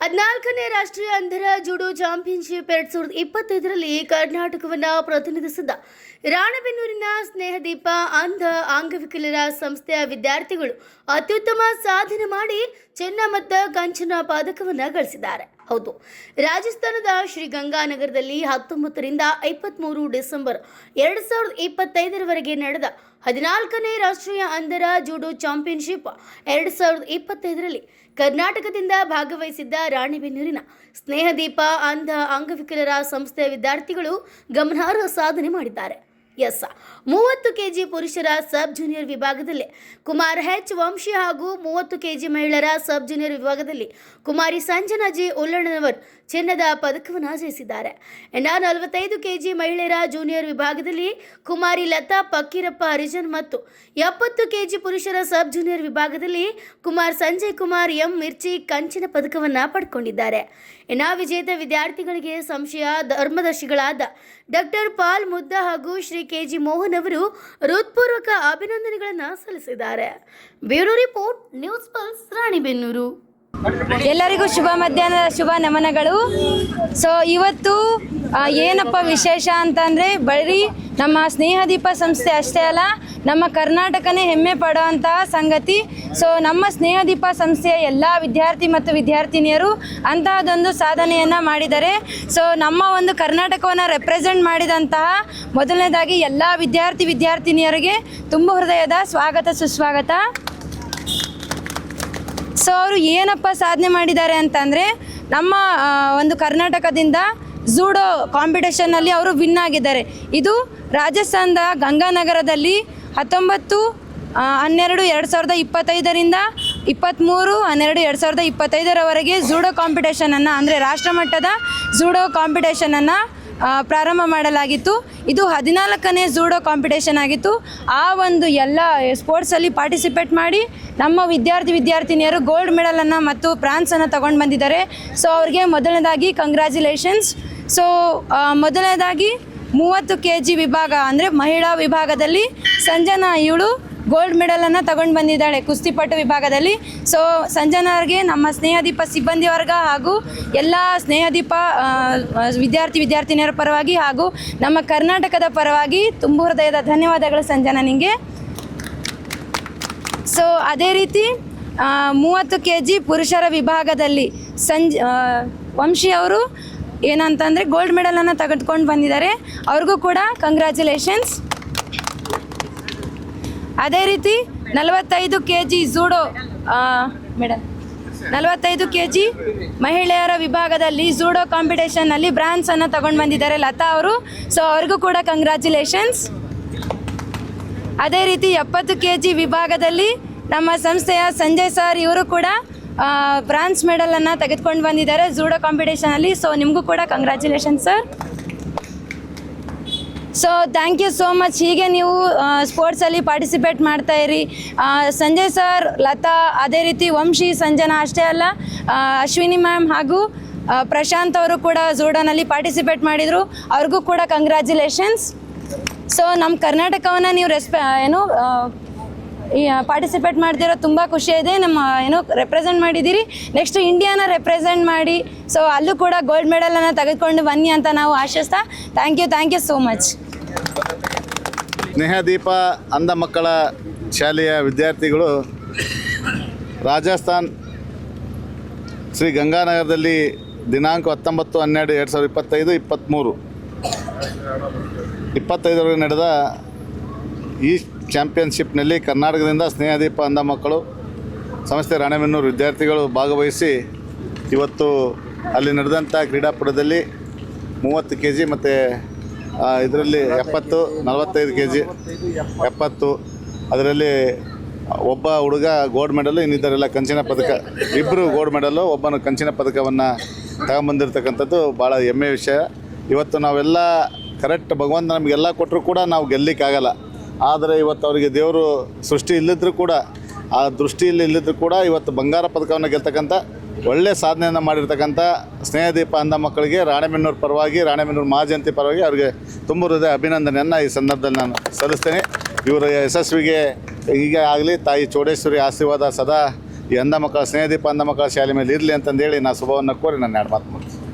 ಹದಿನಾಲ್ಕನೇ ರಾಷ್ಟ್ರೀಯ ಅಂಧರ judo championship ಎರಡ್ ಸಾವಿರದ ಇಪ್ಪತ್ತೈದರಲ್ಲಿ ಕರ್ನಾಟಕವನ್ನು ಪ್ರತಿನಿಧಿಸಿದ ರಾಣಬೆನ್ನೂರಿನ ಸ್ನೇಹದೀಪ ಅಂಧ ಅಂಗವಿಕಲರ ಸಂಸ್ಥೆಯ ವಿದ್ಯಾರ್ಥಿಗಳು ಅತ್ಯುತ್ತಮ ಸಾಧನೆ ಮಾಡಿ ಚಿನ್ನ ಮತ್ತು ಕಂಚಿನ ಪದಕವನ್ನು ಗಳಿಸಿದ್ದಾರೆ. ಹೌದು. ರಾಜಸ್ಥಾನದ ಶ್ರೀ ಗಂಗಾನಗರದಲ್ಲಿ ಹತ್ತೊಂಬತ್ತರಿಂದ ಇಪ್ಪತ್ತ್ಮೂರು ಡಿಸೆಂಬರ್ ಎರಡು ಸಾವಿರದ ಇಪ್ಪತ್ತೈದರವರೆಗೆ ನಡೆದ ಹದಿನಾಲ್ಕನೇ ರಾಷ್ಟ್ರೀಯ ಅಂಧರ ಜೂಡೋ ಚಾಂಪಿಯನ್ಶಿಪ್ ಎರಡು ಸಾವಿರದ ಇಪ್ಪತ್ತೈದರಲ್ಲಿ ಕರ್ನಾಟಕದಿಂದ ಭಾಗವಹಿಸಿದ್ದ ರಾಣಿಬೆನ್ನೂರಿನ ಸ್ನೇಹದೀಪ ಅಂಧ ಅಂಗವಿಕಲರ ಸಂಸ್ಥೆಯ ವಿದ್ಯಾರ್ಥಿಗಳು ಗಮನಾರ್ಹ ಸಾಧನೆ ಮಾಡಿದ್ದಾರೆ. ಎಸ್ ಮೂವತ್ತು ಕೆಜಿ ಪುರುಷರ ಸಬ್ ಜೂನಿಯರ್ ವಿಭಾಗದಲ್ಲಿ ಕುಮಾರ್ ಹೆಚ್ ವಂಶಿ ಹಾಗೂ ಮೂವತ್ತು ಕೆಜಿ ಮಹಿಳೆಯರ ಸಬ್ ಜೂನಿಯರ್ ವಿಭಾಗದಲ್ಲಿ ಕುಮಾರಿ ಸಂಜನಾ ಜಿ ಉಲ್ಲಣ್ಣನವರ್ ಚಿನ್ನದ ಪದಕವನ್ನು ಜಯಿಸಿದ್ದಾರೆ. ಇನ್ನು ನಲವತ್ತೈದು ಕೆಜಿ ಮಹಿಳೆಯರ ಜೂನಿಯರ್ ವಿಭಾಗದಲ್ಲಿ ಕುಮಾರಿ ಲತಾ ಪಕ್ಕೀರಪ್ಪ ಹರಿಜನ್ ಮತ್ತು ಎಪ್ಪತ್ತು ಕೆಜಿ ಪುರುಷರ ಸಬ್ ಜೂನಿಯರ್ ವಿಭಾಗದಲ್ಲಿ ಕುಮಾರ್ ಸಂಜಯ್ ಕುಮಾರ್ ಎಂ ಮಿರ್ಚಿ ಕಂಚಿನ ಪದಕವನ್ನು ಪಡ್ಕೊಂಡಿದ್ದಾರೆ. ಇನ್ನು ವಿಜೇತ ವಿದ್ಯಾರ್ಥಿಗಳಿಗೆ ಸಂಶಯ ಧರ್ಮದರ್ಶಿಗಳಾದ ಡಾಕ್ಟರ್ ಪಾಲ್ ಮುದ್ದ ಹಾಗೂ ಶ್ರೀ ಕೆ ಜಿ ಮೋಹನ್ ಅವರು ಹೃತ್ಪೂರ್ವಕ ಅಭಿನಂದನೆಗಳನ್ನು ಸಲ್ಲಿಸಿದ್ದಾರೆ. Bureau report, news pulse, Ranebennur. ಎಲ್ಲರಿಗೂ ಶುಭ ಮಧ್ಯಾಹ್ನದ ಶುಭ ನಮನಗಳು. ಸೊ ಇವತ್ತು ಏನಪ್ಪ ವಿಶೇಷ ಅಂತಂದ್ರೆ, ಬರೀ ನಮ್ಮ ಸ್ನೇಹದೀಪ ಸಂಸ್ಥೆ ಅಷ್ಟೇ ಅಲ್ಲ, ನಮ್ಮ ಕರ್ನಾಟಕನೇ ಹೆಮ್ಮೆ ಪಡುವಂತಹ ಸಂಗತಿ. ಸೊ ನಮ್ಮ ಸ್ನೇಹದೀಪ ಸಂಸ್ಥೆಯ ಎಲ್ಲ ವಿದ್ಯಾರ್ಥಿ ಮತ್ತು ವಿದ್ಯಾರ್ಥಿನಿಯರು ಅಂತಹದೊಂದು ಸಾಧನೆಯನ್ನು ಮಾಡಿದ್ದಾರೆ ಸೊ ನಮ್ಮ ಒಂದು ಕರ್ನಾಟಕವನ್ನು ರೆಪ್ರೆಸೆಂಟ್ ಮಾಡಿದಂತಹ ಮೊದಲನೇದಾಗಿ ಎಲ್ಲ ವಿದ್ಯಾರ್ಥಿ ವಿದ್ಯಾರ್ಥಿನಿಯರಿಗೆ ತುಂಬ ಹೃದಯದ ಸ್ವಾಗತ, ಸುಸ್ವಾಗತ. ಸೊ ಅವರು ಏನಪ್ಪ ಸಾಧನೆ ಮಾಡಿದ್ದಾರೆ ಅಂತಂದರೆ, ನಮ್ಮ ಒಂದು ಕರ್ನಾಟಕದಿಂದ ಝೂಡೋ ಕಾಂಪಿಟೇಷನ್ನಲ್ಲಿ ಅವರು ವಿನ್ ಆಗಿದ್ದಾರೆ. ಇದು ರಾಜಸ್ಥಾನದ ಗಂಗಾನಗರದಲ್ಲಿ ಹತ್ತೊಂಬತ್ತು ಹನ್ನೆರಡು, ಎರಡು ಸಾವಿರದ ಇಪ್ಪತ್ತೈದರಿಂದ ಇಪ್ಪತ್ತ್ಮೂರು ಹನ್ನೆರಡು, ಎರಡು ಸಾವಿರದ ಇಪ್ಪತ್ತೈದರವರೆಗೆ ಜೂಡೋ ಕಾಂಪಿಟೇಷನನ್ನು ಅಂದರೆ ರಾಷ್ಟ್ರಮಟ್ಟದ ಝೂಡೋ ಕಾಂಪಿಟೇಷನನ್ನು ಪ್ರಾರಂಭ ಮಾಡಲಾಗಿತ್ತು. ಇದು ಹದಿನಾಲ್ಕನೇ ಜೂಡೋ ಕಾಂಪಿಟೇಷನ್ ಆಗಿತ್ತು. ಆ ಒಂದು ಎಲ್ಲ ಸ್ಪೋರ್ಟ್ಸಲ್ಲಿ ಪಾರ್ಟಿಸಿಪೇಟ್ ಮಾಡಿ ನಮ್ಮ ವಿದ್ಯಾರ್ಥಿ ವಿದ್ಯಾರ್ಥಿನಿಯರು ಗೋಲ್ಡ್ ಮೆಡಲನ್ನು ಮತ್ತು ಪ್ರಾನ್ಸನ್ನು ತಗೊಂಡು ಬಂದಿದ್ದಾರೆ. ಸೊ ಅವ್ರಿಗೆ ಮೊದಲನೇದಾಗಿ ಕಂಗ್ರ್ಯಾಚುಲೇಷನ್ಸ್ ಸೊ ಮೊದಲನೇದಾಗಿ ಮೂವತ್ತು ಕೆ ಜಿ ವಿಭಾಗ ಅಂದರೆ ಮಹಿಳಾ ವಿಭಾಗದಲ್ಲಿ ಸಂಜನಾ ಇವಳು ಗೋಲ್ಡ್ ಮೆಡಲನ್ನು ತಗೊಂಡು ಬಂದಿದ್ದಾಳೆ ಕುಸ್ತಿಪಟ್ಟು ವಿಭಾಗದಲ್ಲಿ. ಸೊ ಸಂಜನಾರ್ಗೆ ನಮ್ಮ ಸ್ನೇಹದೀಪ ಸಿಬ್ಬಂದಿ ವರ್ಗ ಹಾಗೂ ಎಲ್ಲ ಸ್ನೇಹದೀಪ ವಿದ್ಯಾರ್ಥಿ ವಿದ್ಯಾರ್ಥಿನಿಯರ ಪರವಾಗಿ ಹಾಗೂ ನಮ್ಮ ಕರ್ನಾಟಕದ ಪರವಾಗಿ ತುಂಬು ಹೃದಯದ ಧನ್ಯವಾದಗಳು ಸಂಜನಾ ನಿಮಗೆ ಸೊ ಅದೇ ರೀತಿ ಮೂವತ್ತು ಕೆ ಜಿ ಪುರುಷರ ವಿಭಾಗದಲ್ಲಿ ಸಂಜ್ ವಂಶಿ ಅವರು ಏನಂತಂದರೆ ಗೋಲ್ಡ್ ಮೆಡಲನ್ನು ತೆಗೆದುಕೊಂಡು ಬಂದಿದ್ದಾರೆ. ಅವ್ರಿಗೂ ಕೂಡ ಕಂಗ್ರ್ಯಾಚುಲೇಷನ್ಸ್ ಅದೇ ರೀತಿ ನಲವತ್ತೈದು ಕೆ ಜಿ ಜೂಡೋ ಮೇಡಮ್ ನಲವತ್ತೈದು ಕೆ ಜಿ ಮಹಿಳೆಯರ ವಿಭಾಗದಲ್ಲಿ ಝೂಡೋ ಕಾಂಪಿಟೇಷನ್ನಲ್ಲಿ ಬ್ರಾನ್ಸನ್ನು ತಗೊಂಡು ಬಂದಿದ್ದಾರೆ ಲತಾ ಅವರು. ಸೊ ಅವ್ರಿಗೂ ಕೂಡ ಕಂಗ್ರ್ಯಾಚುಲೇಷನ್ಸ್ ಅದೇ ರೀತಿ ಎಪ್ಪತ್ತು ಕೆ ಜಿ ವಿಭಾಗದಲ್ಲಿ ನಮ್ಮ ಸಂಸ್ಥೆಯ ಸಂಜಯ್ ಸರ್ ಇವರು ಕೂಡ ಬ್ರಾನ್ಸ್ ಮೆಡಲನ್ನು ತೆಗೆದುಕೊಂಡು ಬಂದಿದ್ದಾರೆ ಕಾಂಪಿಟೇಷನ್ ಕಾಂಪಿಟೇಷನಲ್ಲಿ ಸೊ ನಿಮಗೂ ಕೂಡ congratulation sir so thank you so much ಹೀಗೆ ನೀವು ಸ್ಪೋರ್ಟ್ಸಲ್ಲಿ ಪಾರ್ಟಿಸಿಪೇಟ್ ಮಾಡ್ತಾ ಇರಿ. ಸಂಜಯ್ ಸರ್ ಲತಾ, ಅದೇ ರೀತಿ ವಂಶಿ, ಸಂಜನಾ ಅಷ್ಟೇ ಅಲ್ಲ ಅಶ್ವಿನಿ ಮ್ಯಾಮ್ ಹಾಗೂ ಪ್ರಶಾಂತ್ ಅವರು ಕೂಡ ಜೂಡೋನಲ್ಲಿ ಪಾರ್ಟಿಸಿಪೇಟ್ ಮಾಡಿದರು. ಅವ್ರಿಗೂ ಕೂಡ ಕಂಗ್ರ್ಯಾಚುಲೇಷನ್ಸ್ ಸೊ ನಮ್ಮ ಕರ್ನಾಟಕವನ್ನು ನೀವು ರೆಸ್ಪೆ ಏನು ಈ ಪಾರ್ಟಿಸಿಪೇಟ್ ಮಾಡ್ತಿರೋ ತುಂಬ ಖುಷಿ ಇದೆ. ನಮ್ಮ, ಏನೋ ರೆಪ್ರೆಸೆಂಟ್ ಮಾಡಿದ್ದೀರಿ. ನೆಕ್ಸ್ಟ್ ಇಂಡಿಯಾನ ರೆಪ್ರೆಸೆಂಟ್ ಮಾಡಿ. ಸೊ ಅಲ್ಲೂ ಕೂಡ ಗೋಲ್ಡ್ ಮೆಡಲನ್ನು ತೆಗೆದುಕೊಂಡು ಬನ್ನಿ ಅಂತ ನಾವು ಆಶಿಸ್ತಾ thank you thank you so much Snehadeepa ಅಂಧ ಮಕ್ಕಳ ಶಾಲೆಯ ವಿದ್ಯಾರ್ಥಿಗಳು, ರಾಜಸ್ಥಾನ್ ಶ್ರೀ ಗಂಗಾನಗರದಲ್ಲಿ ದಿನಾಂಕ ಹತ್ತೊಂಬತ್ತು, ಹನ್ನೆರಡು, ಎರಡು ಸಾವಿರದ ಇಪ್ಪತ್ತೈದು ಇಪ್ಪತ್ತ್ಮೂರು ಇಪ್ಪತ್ತೈದರವರೆಗೆ ನಡೆದ ಈ ಚಾಂಪಿಯನ್ಶಿಪ್ನಲ್ಲಿ ಕರ್ನಾಟಕದಿಂದ ಸ್ನೇಹದೀಪ ಅಂಧ ಮಕ್ಕಳು, ಸಂಸ್ಥೆ ರಾಣೆಬೆನ್ನೂರು ವಿದ್ಯಾರ್ಥಿಗಳು ಭಾಗವಹಿಸಿ ಇವತ್ತು ಅಲ್ಲಿ ನಡೆದಂಥ ಕ್ರೀಡಾಪುಟದಲ್ಲಿ ಮೂವತ್ತು ಕೆ ಜಿ ಮತ್ತು ಇದರಲ್ಲಿ ಎಪ್ಪತ್ತು, ನಲವತ್ತೈದು ಕೆ ಜಿ ಎಪ್ಪತ್ತು, ಅದರಲ್ಲಿ ಒಬ್ಬ ಹುಡುಗ ಗೋಲ್ಡ್ ಮೆಡಲು ಇನ್ನಿದ್ದರೆಲ್ಲ ಕಂಚಿನ ಪದಕ ಇಬ್ಬರು ಗೋಲ್ಡ್ ಮೆಡಲು ಒಬ್ಬನು ಕಂಚಿನ ಪದಕವನ್ನು ತಗೊಂಬಂದಿರ್ತಕ್ಕಂಥದ್ದು ಭಾಳ ಹೆಮ್ಮೆಯ ವಿಷಯ. ಇವತ್ತು ನಾವೆಲ್ಲ ಕರೆಕ್ಟ್ ಭಗವಂತ ನಮಗೆಲ್ಲ ಕೊಟ್ಟರು ಕೂಡ ನಾವು ಗೆಲ್ಲಿಕ್ಕಾಗಲ್ಲ. ಆದರೆ ಇವತ್ತು ಅವರಿಗೆ ದೇವರು ಸೃಷ್ಟಿ ಇಲ್ಲದ್ರೂ ಕೂಡ, ಆ ದೃಷ್ಟಿಯಲ್ಲಿ ಇಲ್ಲದ್ರೂ ಕೂಡ ಇವತ್ತು ಬಂಗಾರ ಪದಕವನ್ನು ಗೆಲ್ತಕ್ಕಂಥ ಒಳ್ಳೆಯ ಸಾಧನೆಯನ್ನು ಮಾಡಿರ್ತಕ್ಕಂಥ ಸ್ನೇಹದೀಪ ಅಂದ ಮಕ್ಕಳಿಗೆ, ರಾಣೆಬೆನ್ನೂರು ಪರವಾಗಿ, ರಾಣೆಬೆನ್ನೂರು ಮಹಾಜಯಂತಿ ಪರವಾಗಿ ಅವರಿಗೆ ತುಂಬ ಹೃದಯ ಅಭಿನಂದನೆಯನ್ನು ಈ ಸಂದರ್ಭದಲ್ಲಿ ನಾನು ಸಲ್ಲಿಸ್ತೇನೆ ಇವರ ಯಶಸ್ವಿಗೆ ಈಗ ಆಗಲಿ, ತಾಯಿ ಚೌಡೇಶ್ವರಿ ಆಶೀರ್ವಾದ ಸದಾ ಈ ಅಂಧ ಮಕ್ಕಳ, ಸ್ನೇಹದೀಪ ಅಂಧ ಮಕ್ಕಳ ಶಾಲೆ ಮೇಲೆ ಇರಲಿ ಅಂತಂದೇಳಿ ನಾನು ಶುಭವನ್ನು ಕೋರಿ ನನ್ನ ಎರಡು ಮಾತು ಮುಗಿಸ್ತೀನಿ.